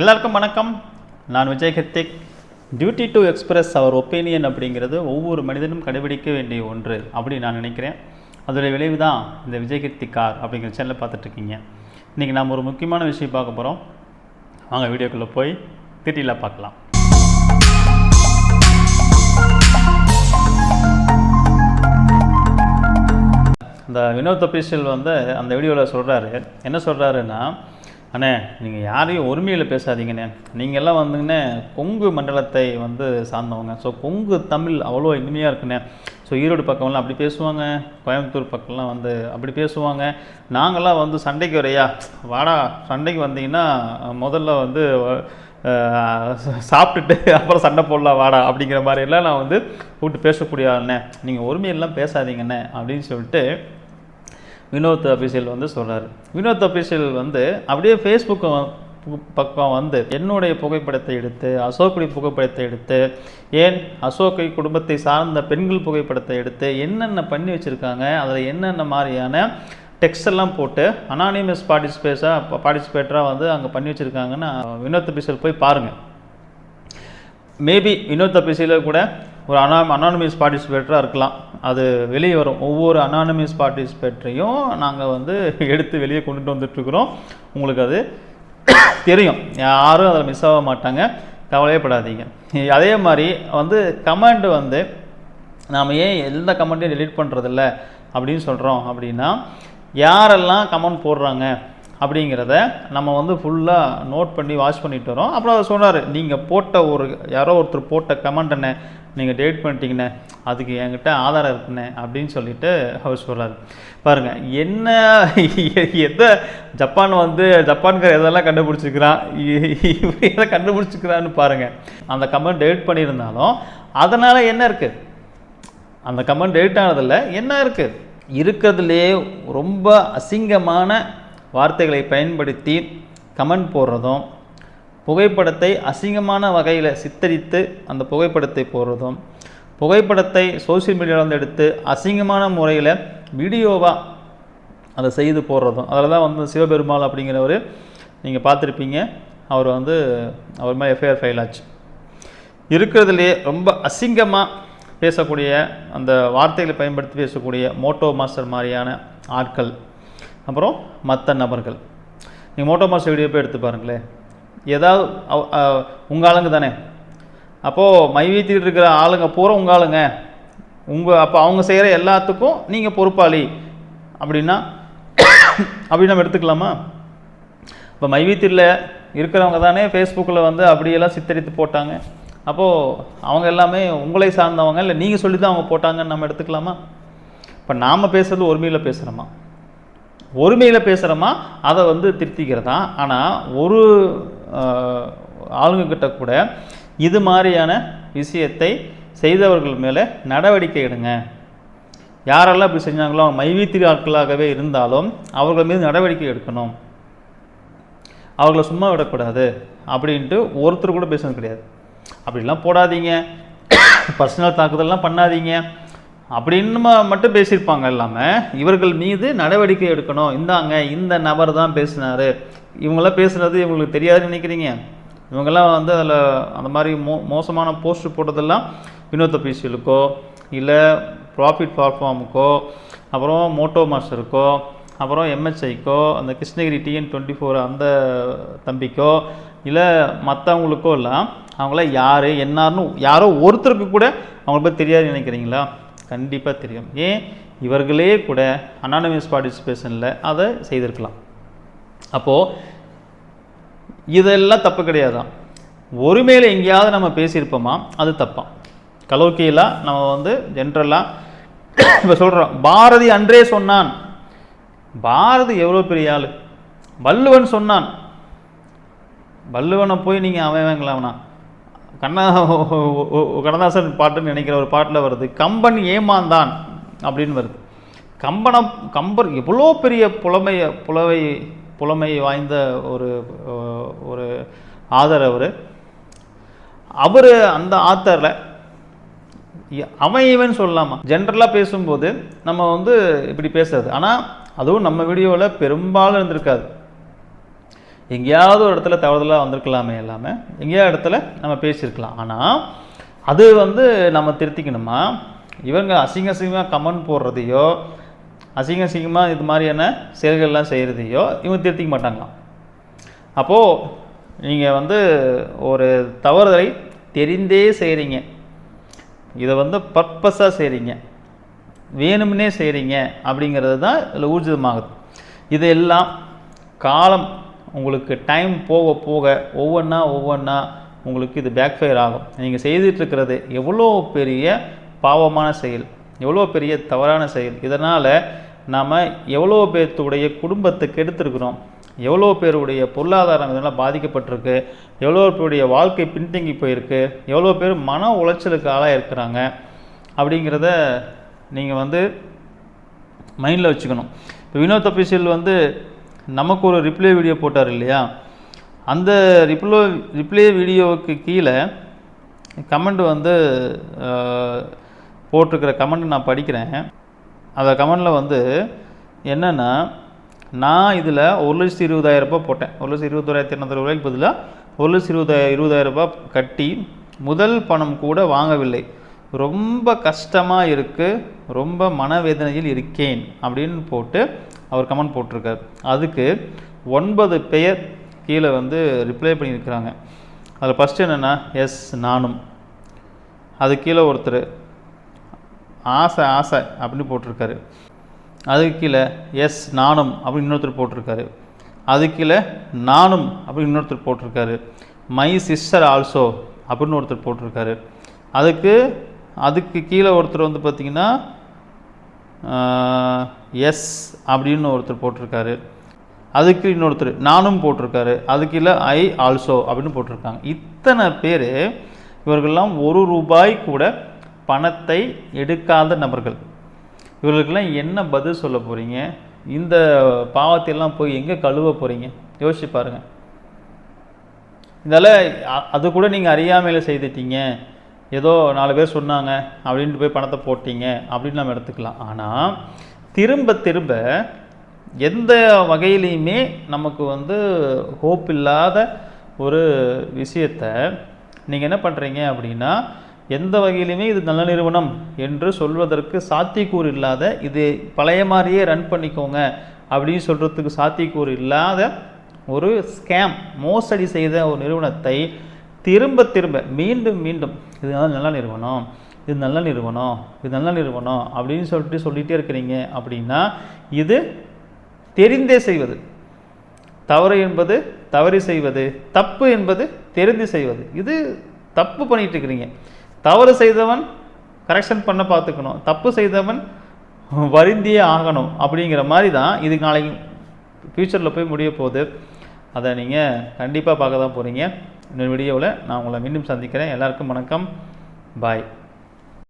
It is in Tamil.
எல்லாருக்கும் வணக்கம். நான் Vijay Hrithik duty to express our opinion அப்படிங்கிறது ஒவ்வொரு மனிதனும் கடைபிடிக்க வேண்டிய ஒன்று அப்படி நான் நினைக்கிறேன். அதோடைய விளைவு தான் இந்த விஜய் கீர்த்தி கார் அப்படிங்கிற சேனலில் பார்த்துட்ருக்கீங்க. இன்றைக்கி நாம் ஒரு முக்கியமான விஷயம் பார்க்க போகிறோம் வாங்க வீடியோக்குள்ளே போய் திட்டியில் பார்க்கலாம். இந்த வினோத் அபிஷியல் வந்து அந்த வீடியோவில் சொல்கிறாரு என்ன சொல்கிறாருன்னா அண்ணே நீங்கள் யாரையும் ஒருமையில் பேசாதீங்கண்ணே. நீங்கள் எல்லாம் வந்துங்கண்ணே கொங்கு மண்டலத்தை வந்து சார்ந்தவங்க. ஸோ கொங்கு தமிழ் அவ்வளோ இனிமையாக இருக்குண்ணே. ஸோ ஈரோடு பக்கம்லாம் அப்படி பேசுவாங்க. கோயம்புத்தூர் பக்கம்லாம் வந்து அப்படி பேசுவாங்க. நாங்களாம் வந்து சண்டைக்கு வரையா வாடா சண்டைக்கு வந்தீங்கன்னா முதல்ல வந்து சாப்பிட்டுட்டு அப்புறம் சண்டை போடலாம் வாடா அப்படிங்கிற மாதிரியெல்லாம் நான் வந்து கூப்பிட்டு பேசக்கூடிய ஆளுண்ணே. நீங்கள் ஒருமையெல்லாம் பேசாதீங்கண்ணே அப்படின்னு சொல்லிட்டு வினோத் அபிஷியல் வந்து சொல்கிறார் வினோத் அபிஷியல் வந்து அப்படியே ஃபேஸ்புக் பக்கம் வந்து என்னுடைய புகைப்படத்தை எடுத்து அசோக்குடைய புகைப்படத்தை எடுத்து ஏன் அசோக்கை குடும்பத்தை சார்ந்த பெண்கள் புகைப்படத்தை எடுத்து என்னென்ன பண்ணி வச்சுருக்காங்க அதில் என்னென்ன மாதிரியான டெக்ஸ்ட் எல்லாம் போட்டு அனானிமஸ் பார்ட்டிசிபேஸாக பார்ட்டிசிபேட்டராக வந்து அங்கே பண்ணி வச்சுருக்காங்கன்னு வினோத் அபிஷியல் போய் பாருங்கள் மேபி வினோத் அபிசியில் கூட ஒரு அனா அனானமிஸ் பார்ட்டிசிபேட்டராக இருக்கலாம். அது வெளியே வரும். ஒவ்வொரு அனானமிஸ் பார்ட்டிசிபேட்டரையும் நாங்கள் வந்து எடுத்து வெளியே கொண்டுட்டு வந்துட்டுருக்குறோம். உங்களுக்கு அது தெரியும். யாரும் அதில் மிஸ் ஆக மாட்டாங்க. கவலையப்படாதீங்க அதே மாதிரி வந்து கமெண்ட் வந்து நாம் ஏன் எந்த கமெண்ட்டையும் delete பண்ணுறதில்ல அப்படின்னு சொல்கிறோம் அப்படின்னா யாரெல்லாம் கமெண்ட் போடுறாங்க? அப்படிங்கிறத நம்ம வந்து ஃபுல்லாக நோட் பண்ணி வாட்ச் பண்ணிட்டு வரோம். அப்புறம் அவர் சொன்னார் நீங்கள் போட்ட ஒரு யாரோ ஒருத்தர் போட்ட கமெண்ட் என்ன நீங்கள் டேட் பண்ணிட்டீங்கண்ணே அதுக்கு என்கிட்ட ஆதாரம் இருக்குண்ணே அப்படின்னு சொல்லிட்டு அவர் சொல்கிறார் பாருங்கள் என்ன எதை ஜப்பான் வந்து ஜப்பான்கார் எதெல்லாம் கண்டுபிடிச்சிக்கிறான் இவன் எதை கண்டுபிடிச்சிக்கிறான்னு பாருங்கள் அந்த கமெண்ட் டேட் பண்ணியிருந்தாலும் அதனால் என்ன இருக்குது அந்த கமெண்ட் டெலிட் ஆனதில் என்ன இருக்குது இருக்கிறதுலே ரொம்ப அசிங்கமான வார்த்தைகளை பயன்படுத்தி கமெண்ட் போடுறதும் புகைப்படத்தை அசிங்கமான வகையில் சித்தரித்து அந்த புகைப்படத்தை போடுறதும் புகைப்படத்தை சோசியல் மீடியாவில் வந்து எடுத்து அசிங்கமான முறையில் வீடியோவாக அதை செய்து போடுறதும் அதில் தான் வந்து சிவபெருமாள் அப்படிங்கிறவர் நீங்கள் பார்த்துருப்பீங்க. அவர் வந்து அவர் மேலே எஃப்ஐஆர் ஃபைல் ஆச்சு. இருக்கிறதுலே ரொம்ப அசிங்கமாக பேசக்கூடிய அந்த வார்த்தைகளை பயன்படுத்தி பேசக்கூடிய மோட்டோ மாஸ்டர் மாதிரியான ஆட்கள் அப்புறம் மற்ற நபர்கள். நீங்கள் மோட்டோ மாஸ்டர் வீடியோ போய் எடுத்து பாருங்களேன். ஏதாவது உங்கள் ஆளுங்க தானே. அப்போது மை வீத்திட்டு இருக்கிற ஆளுங்க பூரா உங்கள் ஆளுங்க. உங்கள் அப்போ அவங்க செய்கிற எல்லாத்துக்கும் நீங்கள் பொறுப்பாளி. அப்படின்னா அப்படி நம்ம எடுத்துக்கலாமா? இப்போ மைவீத்தில் இருக்கிறவங்க தானே ஃபேஸ்புக்கில் வந்து அப்படியெல்லாம் சித்தரித்து போட்டாங்க. அப்போது அவங்க எல்லாமே உங்களை சார்ந்தவங்க இல்லை நீங்கள் சொல்லி தான் அவங்க போட்டாங்கன்னு நம்ம எடுத்துக்கலாமா? இப்போ நாம் பேசுகிறது ஒருமையில் பேசுகிறோமா ஒருமையில் பேசுகிறோமா அதை வந்து திருத்திக்கிறதா? ஆனால் ஒரு ஆளுங்கக்கிட்ட கூட இது மாதிரியான விஷயத்தை செய்தவர்கள் மேலே நடவடிக்கை எடுங்க. யாரெல்லாம் இப்படி செஞ்சாங்களோ மைவீத்திரி ஆட்களாகவே இருந்தாலும் அவர்கள் மீது நடவடிக்கை எடுக்கணும். அவங்கள சும்மா விடக்கூடாது அப்படின்ட்டு ஒருத்தர் கூட பேசுனது கிடையாது. அப்படிலாம் போடாதீங்க. பர்சனல் தாக்குதல்லாம் பண்ணாதீங்க. அப்படின்னு மட்டும் பேசியிருப்பாங்க இல்லாமல் இவர்கள் மீது நடவடிக்கை எடுக்கணும். இந்தாங்க இந்த நபர் தான் பேசினார். இவங்களாம் பேசுனது இவங்களுக்கு தெரியாதுன்னு நினைக்கிறீங்க? இவங்கெல்லாம் வந்து அதில் அந்த மாதிரி மோ மோசமான போஸ்ட் போட்டதெல்லாம் வினோத் அபிஷியலுக்கோ இல்லை ப்ராஃபிட் பிளாட்ஃபார்முக்கோ அப்புறம் மோட்டோ மாஸ்டருக்கோ அப்புறம் எம்எஸ்ஐக்கோ அந்த கிருஷ்ணகிரி டிஎன் டுவெண்ட்டி ஃபோர் அந்த தம்பிக்கோ இல்லை மற்றவங்களுக்கோ எல்லாம் அவங்களாம் யார் என்னார்னு யாரோ ஒருத்தருக்கு கூட அவங்கள பற்றி தெரியாதுன்னு நினைக்கிறீங்களா? கண்டிப்பாக தெரியும். ஏன்? இவர்களே கூட அனானமஸ் பார்ட்டிசிபேஷனில் அதை செய்திருக்கலாம். அப்போது இதெல்லாம் தப்பு கிடையாதான். ஒருமையில் எங்கேயாவது நம்ம பேசியிருப்போமா? அது தப்பாம். கலோக்கியெல்லாம் நம்ம வந்து ஜென்ரலாக இப்போ சொல்கிறோம் பாரதி அன்றே சொன்னான். பாரதி எவ்வளோ பெரிய ஆள்? வள்ளுவன் சொன்னான். வள்ளுவனை போய் நீங்கள் அவன் வாங்கலாம்னா கண்ணா கண்ணதாசன் பாட்டுன்னு நினைக்கிற ஒரு பாட்டில் வருது கம்பன் ஏமாந்தான் அப்படின்னு வருது. கம்பனை கம்பர் எவ்வளோ பெரிய புலமைய புலவை புலமை வாய்ந்த ஒரு ஒரு ஆதர் அவர். அவர் அந்த ஆத்தரில் அவன் இவன் சொல்லலாமா ஜென்ரலாக பேசும்போது நம்ம வந்து இப்படி பேசுறது. ஆனால் அதுவும் நம்ம வீடியோவில் பெரும்பாலும் இருந்திருக்காது. எங்கேயாவது ஒரு இடத்துல தவறுதலாக வந்திருக்கலாமே இல்லாமல் எங்கேயாவது இடத்துல நம்ம பேசியிருக்கலாம். ஆனால் அது வந்து நம்ம திருத்திக்கணுமா? இவங்க அசிங்க அசிங்கமாக கமெண்ட் போடுறதையோ அசிங்க அசிங்கமாக இது மாதிரியான செயல்கள்லாம் செய்கிறதையோ இவங்க திருத்திக்க மாட்டாங்களாம். அப்போது நீங்கள் வந்து ஒரு தவறுதலை தெரிந்தே செய்கிறீங்க இதை வந்து பர்பஸாக செய்கிறீங்க வேணும்னே செய்கிறீங்க அப்படிங்கிறது தான் இதில் ஊர்ஜிதமாகுது. இதெல்லாம் காலம் உங்களுக்கு டைம் போக போக ஒவ்வொன்றா ஒவ்வொன்றா உங்களுக்கு இது பேக்ஃபயர் ஆகும். நீங்கள் செய்துட்ருக்கிறது எவ்வளோ பெரிய பாவமான செயல் எவ்வளோ பெரிய தவறான செயல். இதனால் நாம் எவ்வளோ பேர்த்துடைய குடும்பத்தை கெடுத்துருக்குறோம் எவ்வளோ பேருடைய பொருளாதாரம் இதெல்லாம் பாதிக்கப்பட்டிருக்கு. எவ்வளோ பேருடைய வாழ்க்கை பின்தங்கி போயிருக்கு. எவ்வளோ பேர் மன உளைச்சலுக்கு ஆளாக இருக்கிறாங்க. அப்படிங்கிறத நீங்கள் வந்து மைண்டில் வச்சுக்கணும். இப்போ வினோத் அபிஷியல் வந்து நமக்கு ஒரு ரிப்ளை வீடியோ போட்டார் இல்லையா? அந்த ரிப்ளோ ரிப்ளை வீடியோவுக்கு கீழே கமெண்ட் வந்து போட்டிருக்கிற கமெண்ட் நான் படிக்கிறேன். அந்த கமெண்டில் வந்து என்னென்னா நான் இதில் ஒரு லட்சத்து இருபதாயிரம் ரூபாய் போட்டேன். ஒரு லட்சத்து இருபத்தோராயிரத்தி இரநூத்தி ரூபாய்க்கு பதிலாக ஒரு லட்சத்து இருபதாயிரம் இருபதாயிரம் ரூபாய் கட்டி முதல் பணம் கூட வாங்கவில்லை. ரொம்ப கஷ்டமாக இருக்குது ரொம்ப மனவேதனையில் இருக்கேன் அப்படின்னு போட்டு அவர் கமெண்ட் போட்டிருக்காரு. அதுக்கு ஒன்பது பெயர் கீழே வந்து ரிப்ளை பண்ணியிருக்கிறாங்க. அதில் ஃபஸ்ட்டு என்னென்னா எஸ் நானும். அது கீழே ஒருத்தர். ஆசை ஆசை அப்படின்னு போட்டிருக்காரு. அதுக்கு கீழே எஸ் நானும் அப்படின்னு இன்னொருத்தர் போட்டிருக்காரு. அதுக்கு கீழே நானும் அப்படின்னு இன்னொருத்தர் போட்டிருக்காரு. மை சிஸ்டர் ஆல்சோ அப்படின்னு ஒருத்தர் போட்டிருக்காரு. அதுக்கு அதுக்கு கீழே ஒருத்தர் வந்து பார்த்திங்கன்னா எஸ் அப்படின்னு ஒருத்தர் போட்டிருக்காரு. அதுக்கு இன்னொருத்தர் நானும் போட்டிருக்காரு. அதுக்கு இல்லை ஐ ஆல்சோ அப்படின்னு போட்டிருக்காங்க. இத்தனை பேர் இவர்கள்லாம் ஒரு ரூபாய் கூட பணத்தை எடுக்காத நபர்கள். இவர்களுக்கெல்லாம் என்ன பதில் சொல்ல போகிறீங்க இந்த பாவத்தையெல்லாம் போய் எங்கே கழுவ போகிறீங்க யோசிச்சு பாருங்கள் இதால் அது கூட நீங்கள் அறியாமையில் செய்துட்டீங்க. ஏதோ நாலு பேர் சொன்னாங்க அப்படின்ட்டு போய் பணத்தை போட்டீங்க அப்படின்னு நம்ம எடுத்துக்கலாம். ஆனால் திரும்ப திரும்ப எந்த வகையிலையுமே நமக்கு வந்து ஹோப் இல்லாத ஒரு விஷயத்தை நீங்கள் என்ன பண்ணுறீங்க அப்படின்னா எந்த வகையிலுமே இது நல்ல நிறுவனம் என்று சொல்வதற்கு சாத்தியக்கூறு இல்லாத இது பழைய மாதிரியே ரன் பண்ணிக்கோங்க அப்படின்னு சொல்கிறதுக்கு சாத்தியக்கூறு இல்லாத ஒரு ஸ்கேம் மோசடி செய்த ஒரு நிறுவனத்தை திரும்ப திரும்ப மீண்டும் மீண்டும் இது நல்ல நிறுவனம் இது நல்ல நிறுவனம் இது நல்ல நிறுவனம் அப்படின்னு சொல்லிட்டு சொல்லிகிட்டே இருக்கிறீங்க அப்படின்னா இது தெரிந்தே செய்வது. தவறு என்பது தவறு செய்வது. தப்பு என்பது தெரிந்து செய்வது. இது தப்பு பண்ணிகிட்டு இருக்கிறீங்க. தவறு செய்தவன் கரெக்ஷன் பண்ண பார்த்துக்கணும். தப்பு செய்தவன் வருந்தியே ஆகணும் அப்படிங்கிற மாதிரி தான் இது நாளைக்கு ஃப்யூச்சரில் போய் முடிய போகுது. அதை நீங்கள் கண்டிப்பாக பார்க்க தான் போகிறீங்க இந்த வீடியோவில் நான் உங்களை மீண்டும் சந்திக்கிறேன். எல்லாருக்கும் வணக்கம். பாய்.